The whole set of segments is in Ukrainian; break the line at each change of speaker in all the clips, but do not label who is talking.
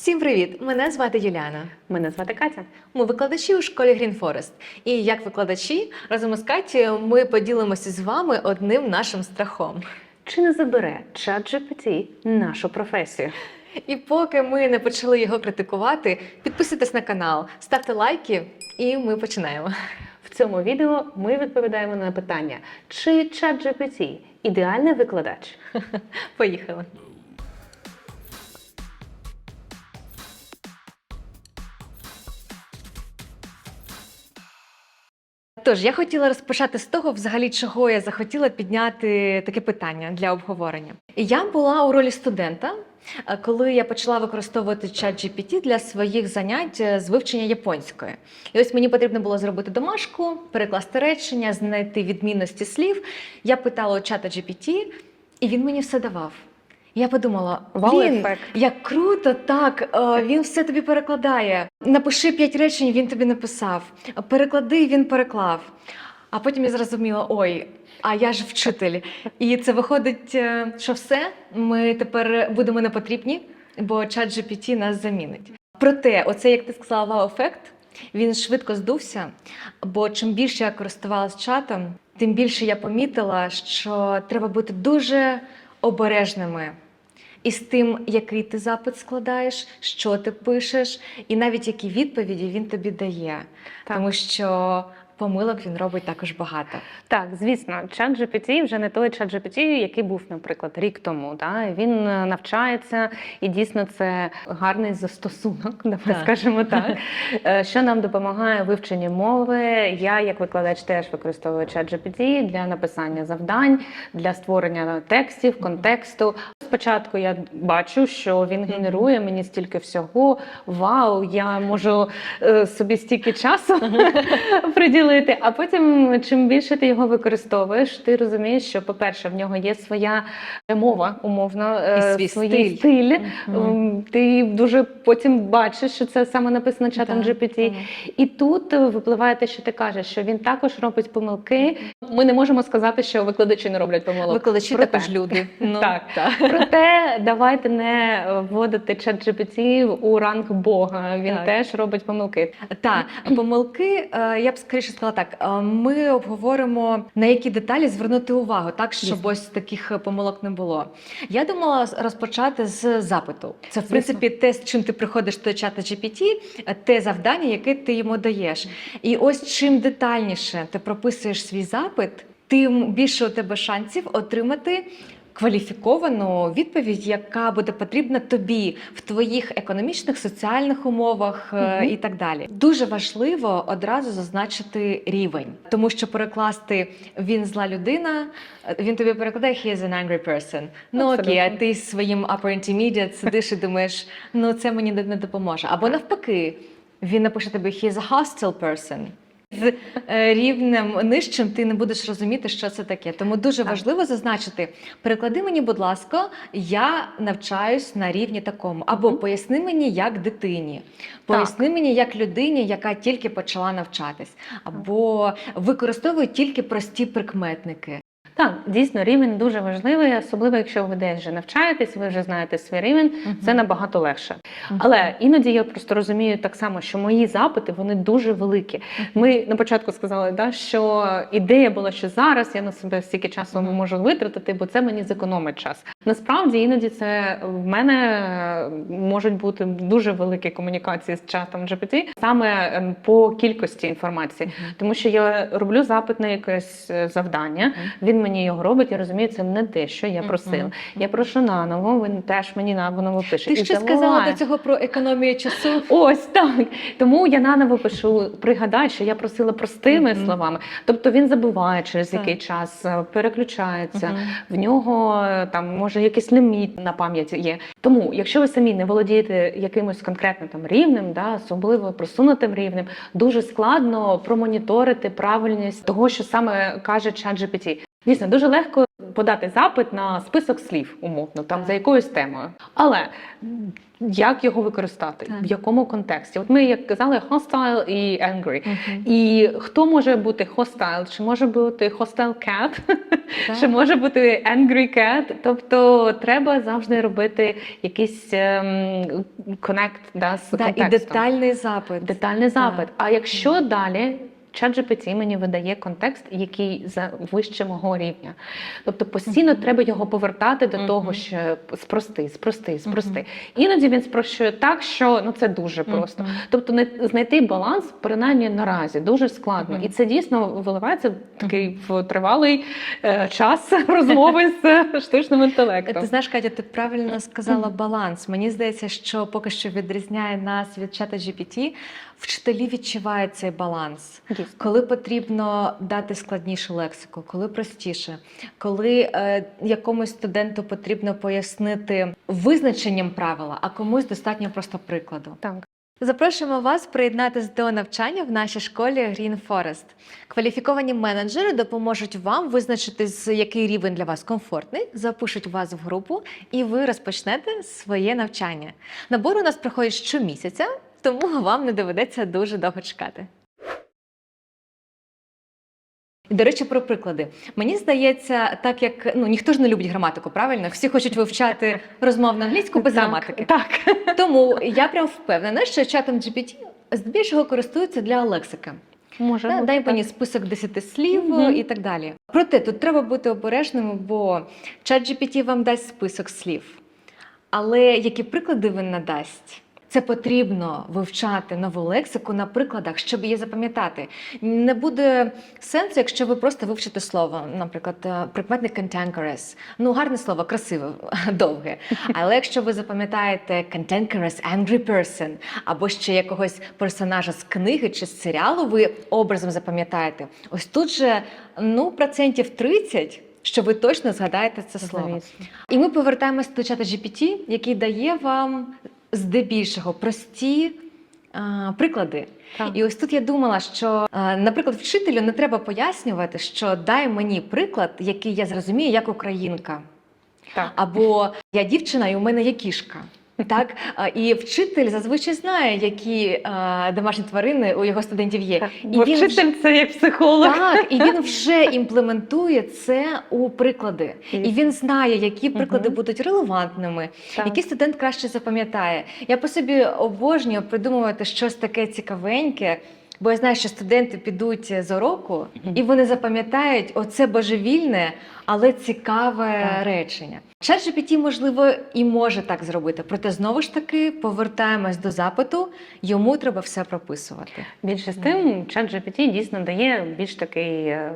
Всім привіт! Мене звати Юліана.
Мене звати Катя.
Ми викладачі у школі Green Forest. І як викладачі, разом із Катією ми поділимося з вами одним нашим страхом.
Чи не забере чат GPT нашу професію?
І поки ми не почали його критикувати, підписуйтесь на канал, ставте лайки, і ми починаємо.
В цьому відео ми відповідаємо на питання, чи чат GPT ідеальний викладач?
Поїхали. Тож я хотіла розпочати з того, взагалі, чого я захотіла підняти таке питання для обговорення. Я була у ролі студента, е, коли я почала використовувати чат GPT для своїх занять е, з вивчення японської. І ось мені потрібно було зробити домашку, перекласти речення, знайти відмінності слів. Я питала у чата GPT, і він мені все давав. Я подумала, блін,
Вау-ефект.
як круто, так, е, він все тобі перекладає. Напиши п'ять речень, він тобі написав. Переклади, він переклав. А потім я зрозуміла: ой, а я ж вчитель. І це виходить, е, що все, ми тепер будемо не потрібні, бо чат GPT нас замінить. Проте, оце, як ти сказала, вау-ефект, він швидко здувся, бо чим більше я користувалася чатом, тим більше я помітила, що треба бути дуже обережними із тим, який ти запит складаєш, що ти пишеш, і навіть які відповіді він тобі дає.
Так.
Тому що помилок він робить також багато.
Так, звісно, чат GPT вже не той чат GPT, який був, наприклад, рік тому. Да? Він е, навчається, і дійсно це гарний застосунок, давай
Так.
скажемо так, е, що нам допомагає вивченні мови. Я, як викладач, теж використовую чат GPT для написання завдань, для створення текстів, контексту. Спочатку я бачу, що він генерує мені стільки всього. Вау, я можу е, собі стільки часу приділити. А потім, чим більше ти його використовуєш, ти розумієш, що, по-перше, в нього є своя мова, умовно, е,
І свій
свій
стиль.
Ем, Ти дуже потім бачиш, що це саме написано чатом
Да.
GPT.
Мгм.
І тут випливає те, що ти кажеш, що він також робить помилки. Ми не можемо сказати, що викладачі не роблять помилок.
Викладачі
Проте-
також люди. Ну,
Так.
так.
Проте давайте не вводити чат GPT у ранг Бога. Він
Так.
теж робить помилки.
Так, помилки, е, я б скоріше сказала так. е, Ми обговоримо на які деталі звернути увагу, так щоб
Звісно.
ось таких е, помилок не було. Я думала розпочати з запиту. Це в принципі те, з чим ти приходиш до чата GPT, е, те завдання, яке ти йому даєш. І ось чим детальніше ти прописуєш свій запит, тим більше у тебе шансів отримати. Кваліфіковану відповідь, яка буде потрібна тобі в твоїх економічних, соціальних умовах
Мгм.
і так далі. Дуже важливо одразу зазначити рівень, тому що перекласти він зла людина, е, він тобі перекладає he is an angry person. Ну окей, а ти своїм upper intermediate сидиш і думаєш, ну це мені не допоможе. Або навпаки, він напише тобі he is a hostile person. З е, рівнем нижчим ти не будеш розуміти, що це таке. Тому дуже
Так.
важливо зазначити: переклади мені, будь ласка, я навчаюсь на рівні такому, або поясни мені як дитині, поясни мені як людині, яка тільки почала навчатись, або використовуй тільки прості прикметники.
Так, дійсно, рівень дуже важливий, особливо якщо ви десь вже навчаєтесь, ви вже знаєте свій рівень, це набагато легше. Але іноді я просто розумію так само, що мої запити вони дуже великі. Ми на початку сказали, да, що ідея була, що зараз я на себе стільки часу
Мгм.
можу витратити, бо це мені зекономить час. Насправді іноді це в мене можуть бути дуже великі комунікації з чатом GPT, саме ем, по кількості інформації, тому що я роблю запит на якесь е, завдання. Він мені його робить, я розумію, це не те, що я просила. Я прошу наново, він теж мені наново пише.
Ти ще
це
сказала до цього про економію часу.
Ось так. Тому я наново пишу, пригадай, що я просила простими
Мгм.
словами. Тобто він забуває через
Так.
який час, е, переключається.
Мгм.
В нього е, там може якийсь ліміт на пам'яті є. Тому, якщо ви самі не володієте якимось конкретним там рівнем, да, особливо просунутим рівнем, дуже складно промоніторити правильність того, що саме каже чат GPT. Дійсно, дуже легко подати запит на список слів, умовно, там
Так.
за якоюсь темою. Але як його використати?
Так.
В якому контексті? От ми, як казали, hostile і angry.
Мгм.
І хто може бути hostile? Чи може бути hostile cat? Чи може бути angry cat? Тобто треба завжди робити якийсь ем, connect да, з
Да, і детальний запит.
Детальний запит. А якщо далі ChatGPT мені видає контекст, який за вище мого рівня. Тобто постійно треба його повертати до
Мгм.
того, що спрости, спрости, спрости. Іноді він спрощує так, що ну це дуже просто.
Мгм.
Тобто не знайти баланс, принаймні наразі, дуже складно.
Мгм.
І це дійсно виливається в такий в тривалий е, час розмови з е, штучним інтелектом.
Ти знаєш, Катя, ти правильно сказала баланс. Мені здається, що поки що відрізняє нас від чата GPT, вчителі відчувають цей баланс.
Дійсно.
Коли потрібно дати складнішу лексику, коли простіше, коли е, якомусь студенту потрібно пояснити визначенням правила, а комусь достатньо просто прикладу.
Так.
Запрошуємо вас приєднатися до навчання в нашій школі Green Forest. Кваліфіковані менеджери допоможуть вам визначити, який рівень для вас комфортний, запишуть вас в групу, і ви розпочнете своє навчання. Набор у нас проходить щомісяця, тому вам не доведеться дуже довго чекати. І, До речі, про приклади. Мені здається, так як ну ніхто ж не любить граматику, правильно? Всі хочуть вивчати розмовну англійську без
Так,
граматики.
Так.
Тому я прям впевнена, що чатом GPT здебільшого користуються для лексики.
Може
Да,
бути,
Дай
так.
мені список 10 слів
Мгм.
і так далі. Проте тут треба бути обережними, бо чат GPT вам дасть список слів. Але які приклади він надасть? Це потрібно вивчати нову лексику на прикладах, щоб її запам'ятати. Не буде сенсу, якщо ви просто вивчите слово, наприклад, е, прикметник cantankerous. Ну, гарне слово, красиве, довге. Але якщо ви запам'ятаєте cantankerous angry person, або ще якогось персонажа з книги чи з серіалу, ви образом запам'ятаєте. Ось тут же ну, процентів 30, що ви точно згадаєте це слово. І ми повертаємось до чата GPT, який дає вам здебільшого прості приклади.
Так.
І ось тут я думала, що, наприклад, вчителю не треба пояснювати, що дай мені приклад, який я зрозумію як українка.
Так.
Або я дівчина, і у мене є кішка. Так, і вчитель зазвичай знає, які а, домашні тварини у його студентів є.
Так.
І
Бо
він
вчитель це як психолог.
Так, і він вже імплементує це у приклади. І він знає, які приклади
Мгм.
будуть релевантними,
Так.
які студент краще запам'ятає. Я по собі обожнюю придумувати щось таке цікавеньке. Бо я знаю, що студенти підуть з уроку, і вони запам'ятають оце божевільне, але цікаве
Так.
речення. ChatGPT, можливо, і може так зробити. Проте знову ж таки повертаємось до запиту. Йому треба все прописувати.
Більше з тим, чат GPT дійсно дає більш такий е,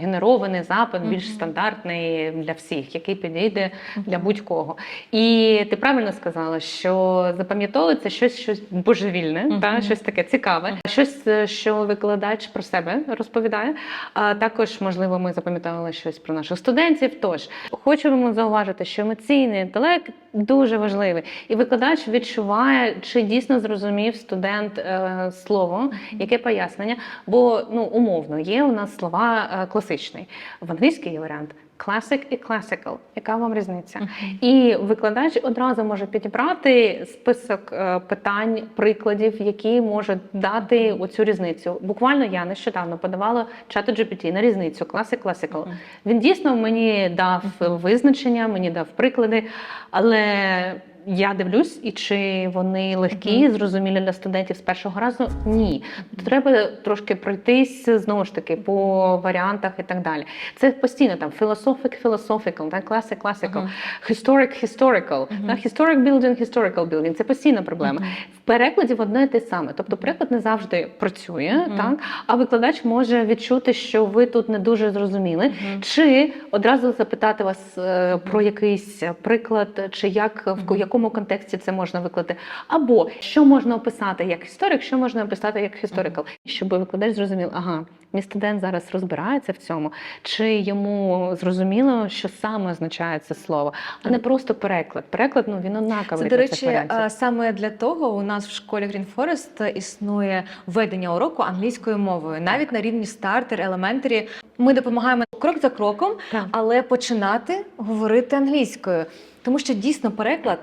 генерований запит, більш стандартний для всіх, який підійде для будь-кого. І ти правильно сказала, що запам'ятовується щось, щось божевільне, та щось таке цікаве, щось, е, що викладач про себе розповідає. А також, можливо, ми запам'ятали щось про наших студентів. Тож хочемо зауважити, що емоційний інтелект дуже важливий, і викладач відчуває, чи дійсно зрозумів студент е, слово, яке пояснення. Бо ну умовно є у нас слова е, класичний в англійській є варіант. Classic і classical. Яка вам різниця? І викладач одразу може підібрати список е, питань, прикладів, які можуть дати оцю різницю. Буквально я нещодавно подавала чату GPT на різницю Classic Classical. Він дійсно мені дав визначення, мені дав приклади, але я дивлюсь, і чи вони легкі, зрозумілі для студентів з першого разу? Ні. Треба трошки пройтись знову ж таки по варіантах і так далі. Це постійно там philosophic, philosophical, так, classic, classical,
Мгм.
historic, historical,
Мгм.
так, historic building, historical building. Це постійна проблема.
Мгм.
В перекладі одне і те саме. Тобто переклад не завжди працює,
Мгм.
так, а викладач може відчути, що ви тут не дуже зрозуміли.
Мгм.
Чи одразу запитати вас е, про якийсь приклад, чи як в якому якому контексті це можна виклати, або що можна описати як історик, що можна описати як historical, щоб викладач зрозумів, ага, мій студент зараз розбирається в цьому, чи йому зрозуміло, що саме означає це слово, а не просто переклад. Переклад ну він однаковий.
Це, до речі, саме для того у нас в школі Green Forest існує ведення уроку англійською мовою, навіть на рівні стартер, елементарі. Ми допомагаємо крок за кроком,
Так.
але починати говорити англійською. Тому що дійсно переклад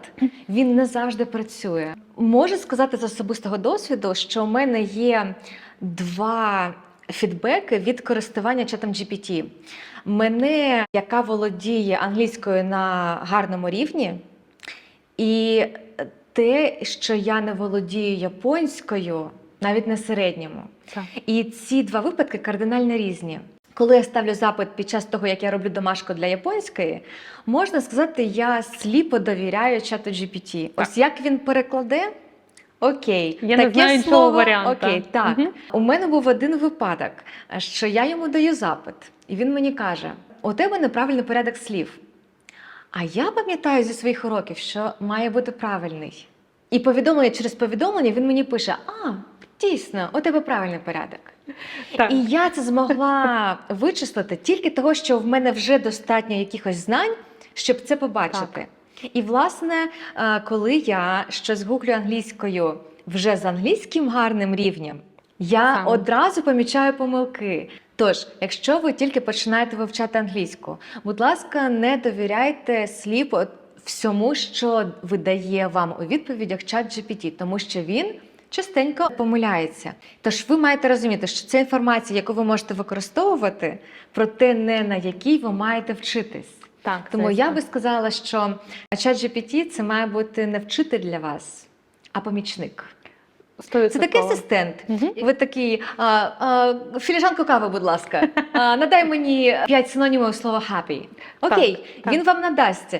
він не завжди працює. Можу сказати з особистого досвіду, що у мене є два фідбеки від користування чатом GPT. Мене, яка володіє англійською на гарному рівні, і те, що я не володію японською, навіть на середньому.
Так.
І ці два випадки кардинально різні. Коли я ставлю запит під час того, як я роблю домашку для японської, можна сказати, я сліпо довіряю чату GPT. Ось як він перекладе. Окей,
Я не знаю іншого варіанту.
Окей, так.
Мгм.
У мене був один випадок, що я йому даю запит, і він мені каже: у тебе неправильний порядок слів. А я пам'ятаю зі своїх уроків, що має бути правильний. І повідомлення через повідомлення він мені пише: А, дійсно, у тебе правильний порядок.
Так.
І я це змогла вичислити тільки того, що в мене вже достатньо якихось знань, щоб це побачити. І, власне, е, коли я щось гуглю англійською вже з англійським гарним рівнем, я
Саме.
одразу помічаю помилки. Тож, якщо ви тільки починаєте вивчати англійську, будь ласка, не довіряйте сліпо всьому, що видає вам у відповідях чат GPT, тому що він частенько помиляється. Тож ви маєте розуміти, що це інформація, яку ви можете використовувати, проте не на якій ви маєте вчитись.
Так,
Тому я би сказала, що чат GPT це має бути не вчитель для вас, а помічник. Це такий асистент.
Угу.
Ви такий, а, а, філіжанку кави, будь ласка, а, надай мені п'ять синонімів слова happy. Окей,
Так, так.
він вам надасть.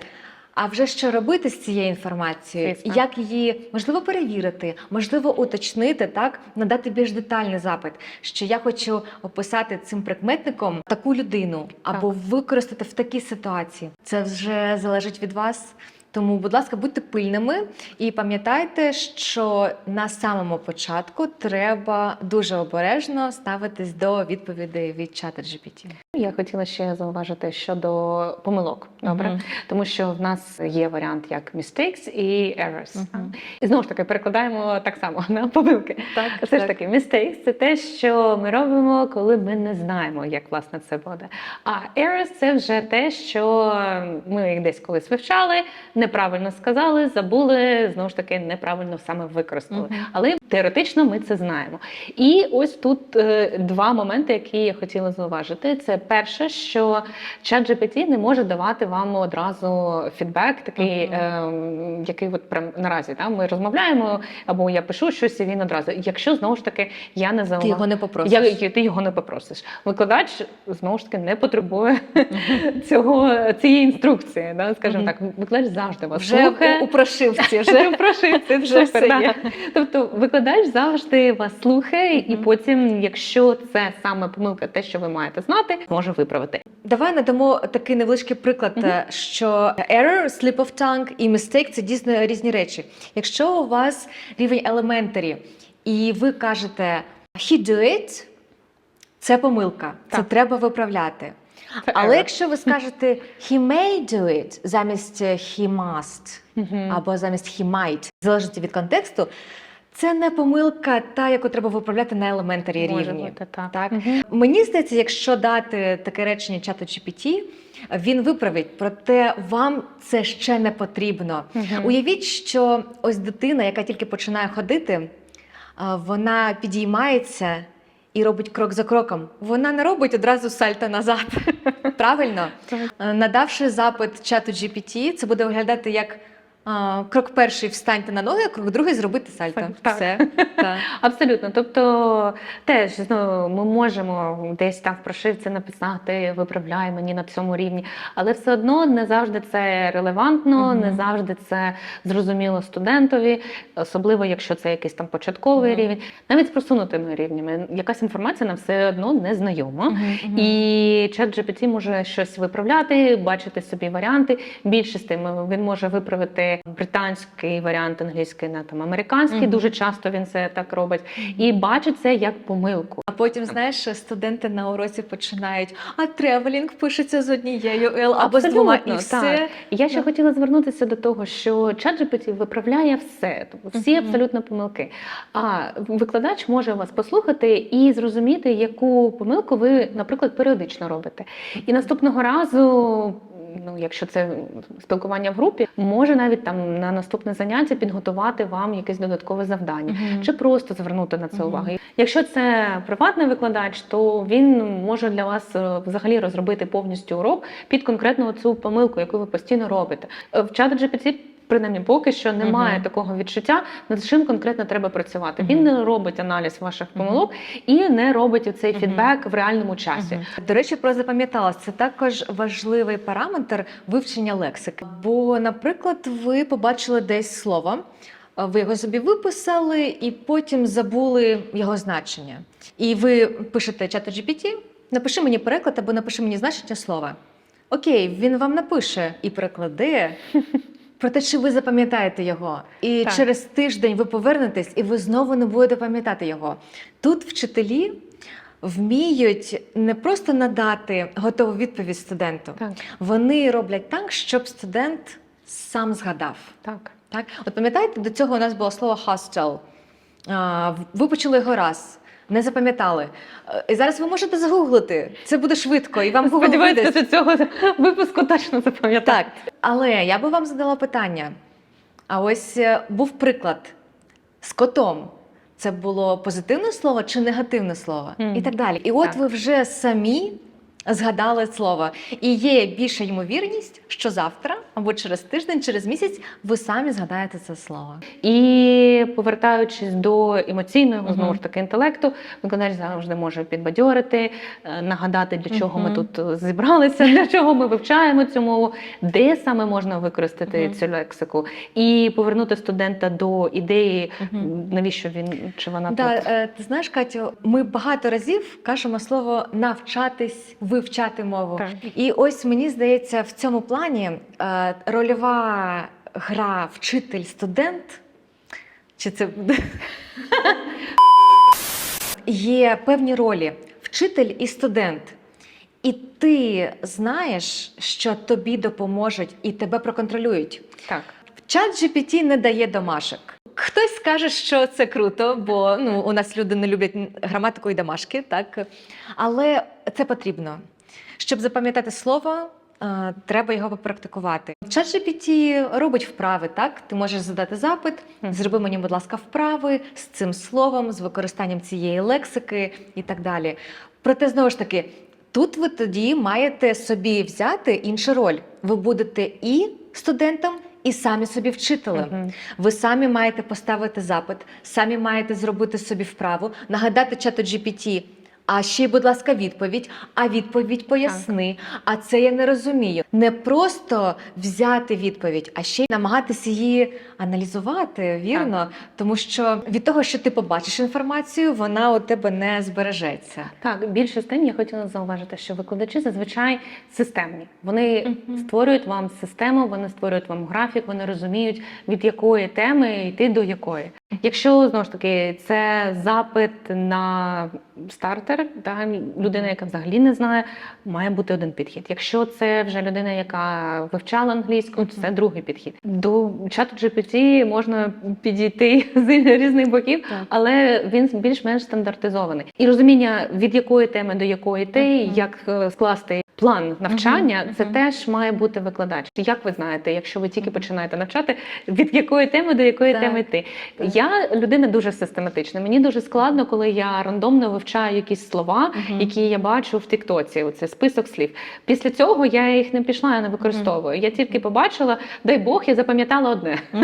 А вже що робити з цією інформацією?
Звісно.
Як її можливо перевірити, можливо, уточнити, так надати більш детальний запит, що я хочу описати цим прикметником таку людину або використати в такій ситуації. Це вже залежить від вас. Тому, будь ласка, будьте пильними і пам'ятайте, що на самому початку треба дуже обережно ставитись до відповідей від чата GPT.
Я хотіла ще зауважити щодо помилок. Добре,
Мгм.
тому що в нас є варіант як mistakes і errors.
Мгм.
І знову ж таки перекладаємо так само на помилки.
Так,
Все ж таки, mistakes – це те, що ми робимо, коли ми не знаємо, як власне це буде. А errors – це вже те, що ми їх десь колись вивчали, неправильно сказали, забули, знову ж таки, неправильно саме використали.
Мгм.
Але теоретично ми це знаємо. І ось тут е, два моменти, які я хотіла зауважити. Це перше, що чат GPT не може давати вам одразу фідбек, такий,
Мгм.
е, який от прям наразі да, ми розмовляємо, або я пишу щось, і він одразу. Якщо знову ж таки я не
Ти його не попросиш.
Я, ти його не попросиш. Викладач знову ж таки не потребує цього цієї інструкції. Да? Скажімо
Мгм.
так, викладач завжди вас
Вже
слухає.
у, у прошивці, вже
Вже прошивці,
вже все є.
Тобто викладач завжди вас слухає, і потім, якщо це саме помилка, те, що ви маєте знати, може виправити.
Давай надамо такий невеличкий приклад,
Мгм.
е, що error, slip of tongue і mistake – це дійсно різні речі. Якщо у вас рівень elementary, і ви кажете he do it, це помилка, це треба виправляти.
Це
Але
error.
якщо ви скажете he may do it замість е, he must
Мгм.
або замість he might, залежить від контексту, це не помилка, та яку треба виправляти на
Може
рівні.
бути так.
Так.
Мгм.
Мені здається, якщо дати таке речення чату GPT, він виправить, проте вам це ще не потрібно.
Мгм.
Уявіть, що ось дитина, яка тільки починає ходити, вона підіймається і робить крок за кроком. Вона не робить одразу сальто назад. Правильно? Е, Надавши запит чату GPT, це буде виглядати як а, крок перший встаньте на ноги, а крок другий зробити сальто.
Так.
Все. Так.
Абсолютно. Тобто, теж ну, ми можемо десь там в прошивці написати, виправляй мені на цьому рівні, але все одно не завжди це релевантно,
Мгм.
не завжди це зрозуміло студентові, особливо якщо це якийсь там початковий
Мгм.
рівень, навіть з просунутими рівнями. Якась інформація нам все одно не знайома.
Мгм.
І чат GPT може щось виправляти, бачити собі варіанти. Більше з тим він може виправити британський варіант англійський на там американський.
Мгм.
Дуже часто він це так робить і бачить це як помилку.
А потім, знаєш, студенти на уроці починають, а тревелінг пишеться з однією L або з двома, і все.
так. Я ще
Да.
хотіла звернутися до того, що ChatGPT виправляє все, тобто всі
Мгм.
абсолютно помилки. А викладач може вас послухати і зрозуміти, яку помилку ви, наприклад, періодично робите. І наступного разу. Ну, якщо це спілкування в групі, може навіть там на наступне заняття підготувати вам якесь додаткове завдання,
Мгм.
чи просто звернути на це увагу. Якщо це приватний викладач, то він може для вас е, взагалі розробити повністю урок під конкретну цю помилку, яку ви постійно робите. Е, В чат GPT Принаймні, поки що немає
Мгм.
такого відчуття, над чим конкретно треба працювати.
Мгм.
Він не робить аналіз ваших помилок і не робить
Мгм.
фідбек в реальному часі.
Мгм. До речі, про запам'яталось. Це також важливий параметр вивчення лексики. Бо, наприклад, ви побачили десь слово, ви його собі виписали і потім забули його значення. І ви пишете чату GPT, напиши мені переклад або напиши мені значення слова. Окей, він вам напише і перекладе. Проте, чи ви запам'ятаєте його? І
Так.
через тиждень ви повернетесь, і ви знову не будете пам'ятати його. Тут вчителі вміють не просто надати готову відповідь студенту,
Так,
вони роблять так, щоб студент сам згадав.
так.
Так? От пам'ятаєте, до цього у нас було слово hostel. Ви почули його раз, не запам'ятали. Е, І зараз ви можете загуглити. Це буде швидко, і вам Google
Сподіваюся, що цього випуску точно запам'ятати.
Так, але я би вам задала питання. А ось е, був приклад з котом. Це було позитивне слово чи негативне слово?
Mm.
І так далі. І от
Так.
ви вже самі згадали слово. І є більша ймовірність, що завтра або через тиждень, через місяць ви самі згадаєте це слово.
І повертаючись до емоційного
Мгм.
знову ж таки інтелекту, викладач завжди може підбадьорити, е, нагадати, для чого ми тут зібралися, для чого ми вивчаємо цю мову, де саме можна використати
Мгм.
цю лексику, і повернути студента до ідеї, навіщо він чи вона
Да,
тут.
е, ти знаєш, Катю, ми багато разів кажемо слово навчатись, вивчати мову.
Так.
І ось мені здається, в цьому плані е, рольова гра вчитель-студент. Чи це буде? Є певні ролі вчитель і студент. І ти знаєш, що тобі допоможуть і тебе проконтролюють.
Так.
Чат GPT не дає домашок. Хтось скаже, що це круто, бо ну, у нас люди не люблять граматику і домашки, так? Але це потрібно. Щоб запам'ятати слово, е, треба його попрактикувати. Чат GPT робить вправи, так? Ти можеш задати запит, зроби мені, будь ласка, вправи з цим словом, з використанням цієї лексики і так далі. Проте, знову ж таки, тут ви тоді маєте собі взяти іншу роль. Ви будете і студентом, і самі собі вчителем.
-huh.
Ви самі маєте поставити запит, самі маєте зробити собі вправу, нагадати чату GPT, а ще, будь ласка, відповідь. А відповідь поясни. А це я не розумію. Не просто взяти відповідь, а ще й намагатися її аналізувати, вірно? Тому що від того, що ти побачиш інформацію, вона у тебе не збережеться.
Так, більше з тим я хотіла зауважити, що викладачі зазвичай системні. Вони
Мгм.
створюють вам систему, вони створюють вам графік, вони розуміють, від якої теми йти до якої. Якщо знову ж таки це запит на стартер, та людина, яка взагалі не знає, має бути один підхід. Якщо це вже людина, яка вивчала англійську, це другий підхід. До чату GPT можна підійти з різних боків, але він більш-менш стандартизований. І розуміння, від якої теми до якої
Мгм.
як е, скласти план навчання, це теж має бути викладач. Як ви знаєте, якщо ви тільки починаєте навчати, від якої теми до якої
Так,
теми йти?
так.
Я людина дуже систематична. Мені дуже складно, коли я рандомно вивчаю якісь слова, які я бачу в Тіктоці. Оце список слів. Після цього я їх не пішла, я не використовую. Я тільки побачила, дай Бог, я запам'ятала одне.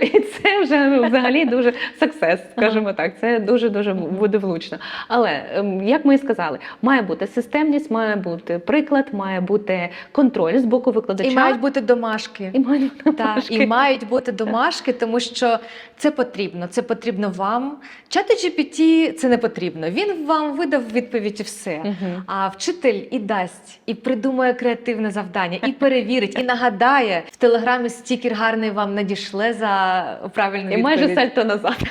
І це вже ну, взагалі дуже саксес, скажімо так. Це дуже дуже буде влучно. Але ем, як ми і сказали, має бути системність, має бути приклад, має бути контроль з боку викладача.
І мають бути домашки.
І мають бути
Так, і мають бути домашки, тому що це потрібно. Це потрібно вам. Чати GPT це не потрібно. Він вам видав відповідь і все.
Мгм.
А вчитель і дасть, і придумає креативне завдання, і перевірить, і нагадає в телеграмі стікер гарний вам надішле за правильну
І майже сальто назад.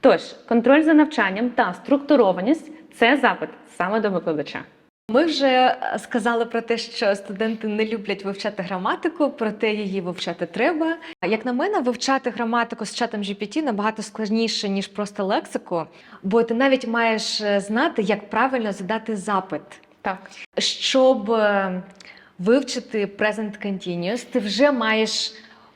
Тож, контроль за навчанням та структурованість це запит саме до викладача.
Ми вже е, сказали про те, що студенти не люблять вивчати граматику, проте її вивчати треба. Як на мене, вивчати граматику з чатом GPT набагато складніше, ніж просто лексику, бо ти навіть маєш е, знати, як правильно задати запит.
Так.
Щоб е, вивчити present continuous, ти вже маєш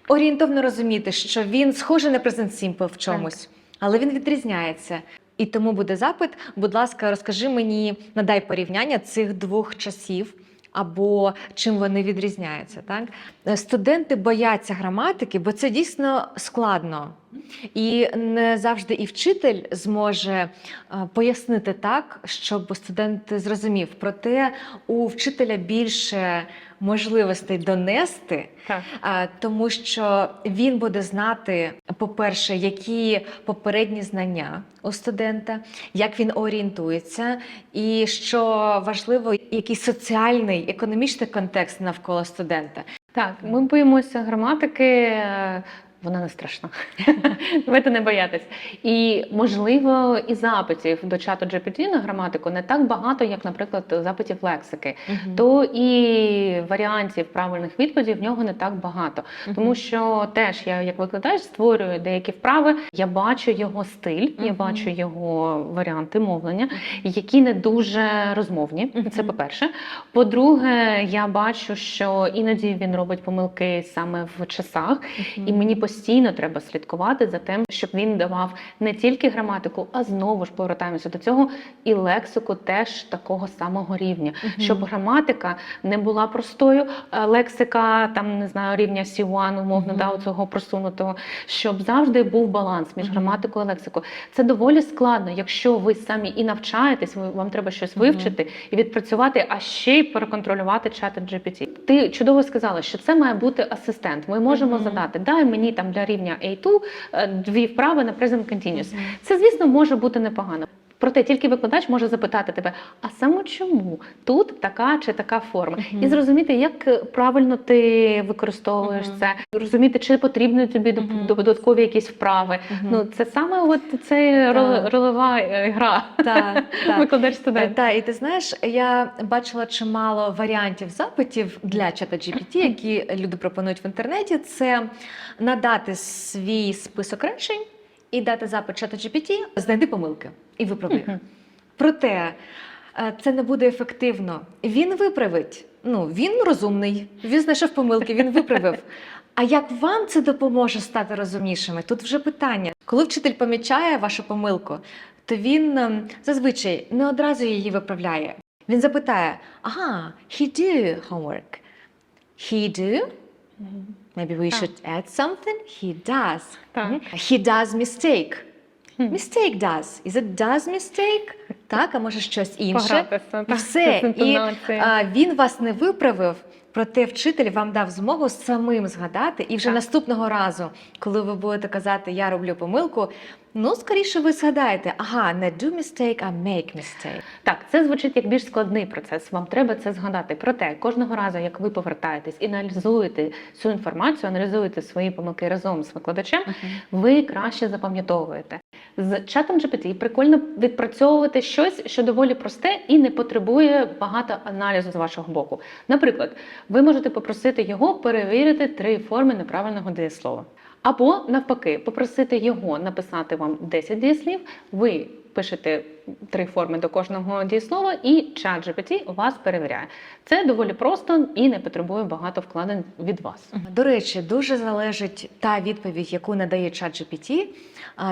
орієнтовно розуміти, що він схожий на present simple в чомусь, але він відрізняється. І тому буде запит. Будь ласка, розкажи мені, надай порівняння цих двох часів. Або чим вони відрізняються, так студенти бояться граматики, бо це дійсно складно, і не завжди і вчитель зможе е, пояснити так, щоб студент зрозумів. Проте у вчителя більше можливостей донести,
Так.
тому що він буде знати, по-перше, які попередні знання у студента, як він орієнтується, і що важливо, який соціальний, економічний контекст навколо студента.
Так, ми боїмося граматики. Вона не страшна. Давайте не боятись. І можливо, і запитів до чату GPT на граматику не так багато, як, наприклад, запитів лексики. То і варіантів правильних відповідей в нього не так багато. Тому що теж я, як викладач, створюю деякі вправи. Я бачу його стиль, я бачу його варіанти мовлення, які не дуже розмовні. Це по-перше. По-друге, я бачу, що іноді він робить помилки саме в часах, і мені постійно треба слідкувати за тим, щоб він давав не тільки граматику, а знову ж повертаємося до цього, і лексику теж такого самого рівня, щоб граматика не була простою, а лексика там не знаю рівня C1, умовно,
Мгм.
да, цього просунутого, щоб завжди був баланс між
Мгм.
граматикою і лексикою. Це доволі складно, якщо ви самі і навчаєтесь, вам треба щось вивчити і відпрацювати, а ще й переконтролювати чати GPT. Ти чудово сказала, що це має бути асистент. Ми можемо
Мгм.
задати дай мені там для рівня A2 е, дві вправи на Present Continuous. Це, звісно, може бути непогано. Проте тільки викладач може запитати тебе, а саме чому тут така чи така форма,
Мгм.
і зрозуміти, як правильно ти використовуєш
Мгм.
це, розуміти, чи потрібні тобі доп-
Мгм.
додаткові якісь вправи.
Мгм.
Ну це саме от це
Так.
ролева е, гра.
Так, так.
Викладач
Е,
студент.
Та, і ти знаєш, я бачила чимало варіантів запитів для чата GPT, які люди пропонують в інтернеті. Це надати свій список речень і дати запит чату GPT, знайди помилки і виправи їх. Проте е, це не буде ефективно. Він виправить. Ну, він розумний, він знайшов помилки, він виправив. А як вам це допоможе стати розумнішими? Тут вже питання. Коли вчитель помічає вашу помилку, то він ем, зазвичай не одразу її виправляє. Він запитає: ага, he do homework. He do? Maybe we should add something? He does. He does mistake. Mistake does. Is it does mistake? Так, а може щось інше.
Погратися,
І
так,
все.
з
І
інтонацією.
а, він вас не виправив, проте вчитель вам дав змогу самим згадати. І вже
Так.
наступного разу, коли ви будете казати Я роблю помилку, ну скоріше ви згадаєте, ага, не do mistake, а make mistake.
Так, це звучить як більш складний процес. Вам треба це згадати. Проте кожного разу, як ви повертаєтесь і аналізуєте цю інформацію, аналізуєте свої помилки разом з викладачем, ви краще запам'ятовуєте. З чатом GPT прикольно відпрацьовувати щось, що доволі просте і не потребує багато аналізу з вашого боку. Наприклад, ви можете попросити його перевірити три форми неправильного дієслова. Або навпаки, попросити його написати вам 10 дієслів, ви пишете три форми до кожного дієслова, і чат GPT вас перевіряє. Це доволі просто і не потребує багато вкладень від вас.
До речі, дуже залежить та відповідь, яку надає чат GPT,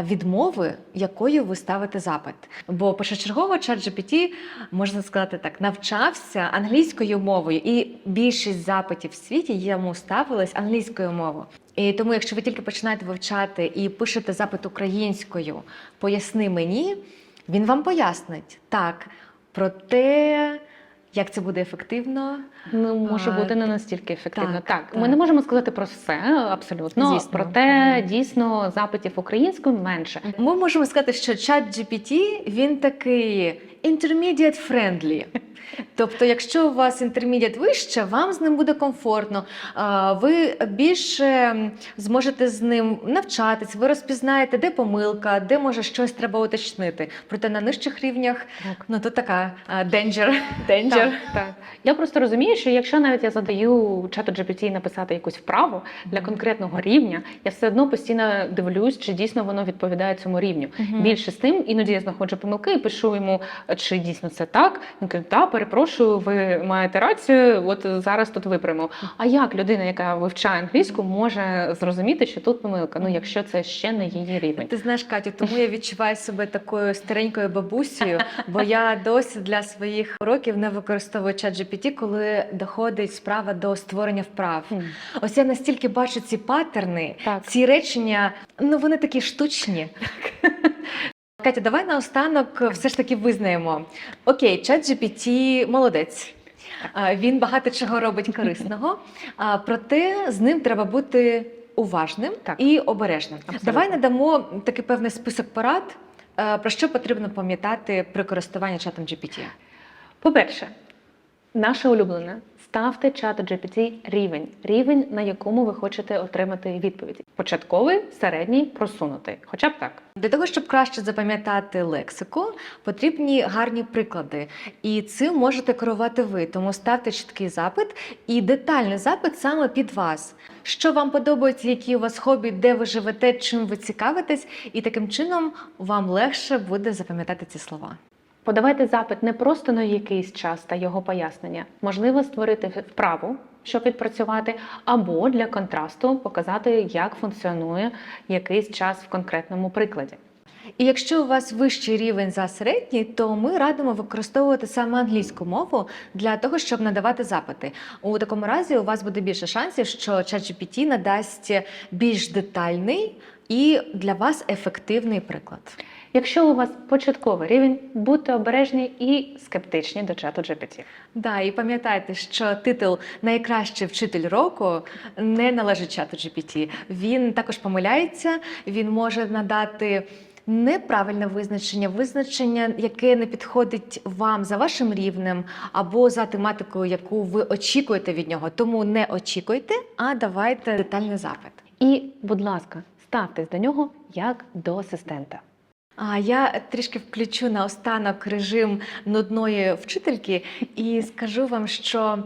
від мови, якою ви ставите запит. Бо першочергово чат GPT, можна сказати так, навчався англійською мовою, і більшість запитів в світі йому ставились англійською мовою. І тому, якщо ви тільки починаєте вивчати і пишете запит українською, поясни мені, він вам пояснить так. про те, Як це буде ефективно?
Ну, може бути не настільки ефективно.
так,
Так,
так.
ми не можемо сказати про все абсолютно.
Звісно.
Проте дійсно запитів українською менше.
Ми можемо сказати, що чат GPT, він такий intermediate friendly. Тобто, якщо у вас інтермедіат вище, вам з ним буде комфортно. Ви більше зможете з ним навчатись, ви розпізнаєте, де помилка, де може щось треба уточнити. Проте на нижчих рівнях
Так.
ну тут така danger. danger.
Так, так. Я просто розумію, що якщо навіть я задаю чату GPT написати якусь вправу для конкретного рівня, я все одно постійно дивлюсь, чи дійсно воно відповідає цьому рівню. Більше з тим, іноді я знаходжу помилки і пишу йому, чи дійсно це так. Він каже, так, перепрошую, ви маєте рацію. От зараз тут виправимо. А як людина, яка вивчає англійську, може зрозуміти, що тут помилка? Ну, якщо це ще не її рівень.
Ти знаєш, Катю, тому я відчуваю себе такою старенькою бабусею, бо я досі для своїх уроків не використовую чат GPT, коли доходить справа до створення вправ.
Хм.
Ось я настільки бачу ці паттерни,
Так.
ці речення, ну вони такі штучні. Катя, давай наостанок все ж таки визнаємо. Окей, чат GPT молодець. Він багато чого робить корисного, проте з ним треба бути уважним
Так.
і обережним.
Абсолютно.
Давай надамо такий певний список порад, е, про що потрібно пам'ятати при користуванні чатом GPT.
По-перше, наше улюблене. Ставте чату GPT рівень, рівень, на якому ви хочете отримати відповіді. Початковий, середній, просунутий. Хоча б так.
Для того, щоб краще запам'ятати лексику, потрібні гарні приклади. І цим можете керувати ви. Тому ставте чіткий запит і детальний запит саме під вас. Що вам подобається, які у вас хобі, де ви живете, чим ви цікавитесь, і таким чином вам легше буде запам'ятати ці слова.
Подавайте запит не просто на якийсь час та його пояснення. Можливо, створити вправу, щоб відпрацювати, або для контрасту показати, як функціонує якийсь час в конкретному прикладі.
І якщо у вас вищий рівень за середній, то ми радимо використовувати саме англійську мову для того, щоб надавати запити. У такому разі у вас буде більше шансів, що ChatGPT надасть більш детальний і для вас ефективний приклад.
Якщо у вас початковий рівень, будьте обережні і скептичні до чату GPT.
Да, і пам'ятайте, що титул Найкращий вчитель року не належить чату GPT. Він також помиляється, він може надати. Неправильне визначення, визначення, яке не підходить вам за вашим рівнем або за тематикою, яку ви очікуєте від нього. Тому не очікуйте, а давайте детальний запит.
І, будь ласка, ставтесь до нього як до асистента.
А я трішки включу наостанок режим нудної вчительки і скажу вам, що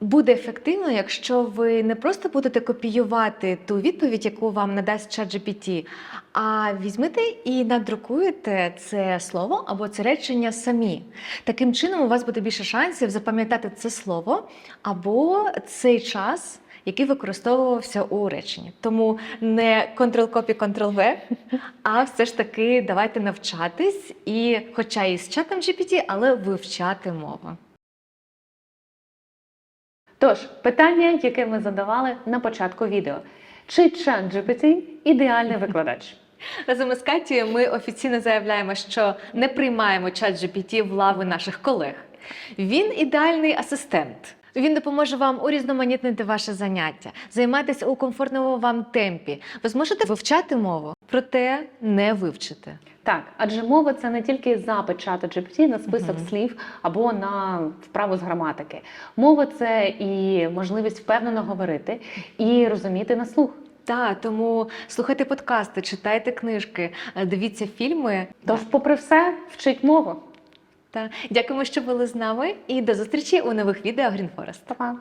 буде ефективно, якщо ви не просто будете копіювати ту відповідь, яку вам надасть ChatGPT, а візьмете і надрукуєте це слово або це речення самі. Таким чином, у вас буде більше шансів запам'ятати це слово або цей час. Який використовувався у реченні, тому не Ctrl-Copy, Ctrl-V, а все ж таки давайте навчатись, і, хоча і з чатом GPT, але вивчати мову.
Тож, питання, яке ми задавали на початку відео: чи чат GPT ідеальний викладач?
Разом із Катією ми офіційно заявляємо, що не приймаємо чат GPT в лави наших колег. Він ідеальний асистент. Він допоможе вам урізноманітнити ваше заняття, займатися у комфортному вам темпі. Ви зможете вивчати мову, проте не вивчити.
Так, адже мова це не тільки запит чату GPT на список
Мгм.
слів або на вправу з граматики. Мова це і можливість впевнено говорити і розуміти на слух.
Так, тому слухайте подкасти, читайте книжки, дивіться фільми.
Тож, попри все, вчить мову.
Та дякуємо, що були з нами, і до зустрічі у нових відео Green Forest.
Па-па!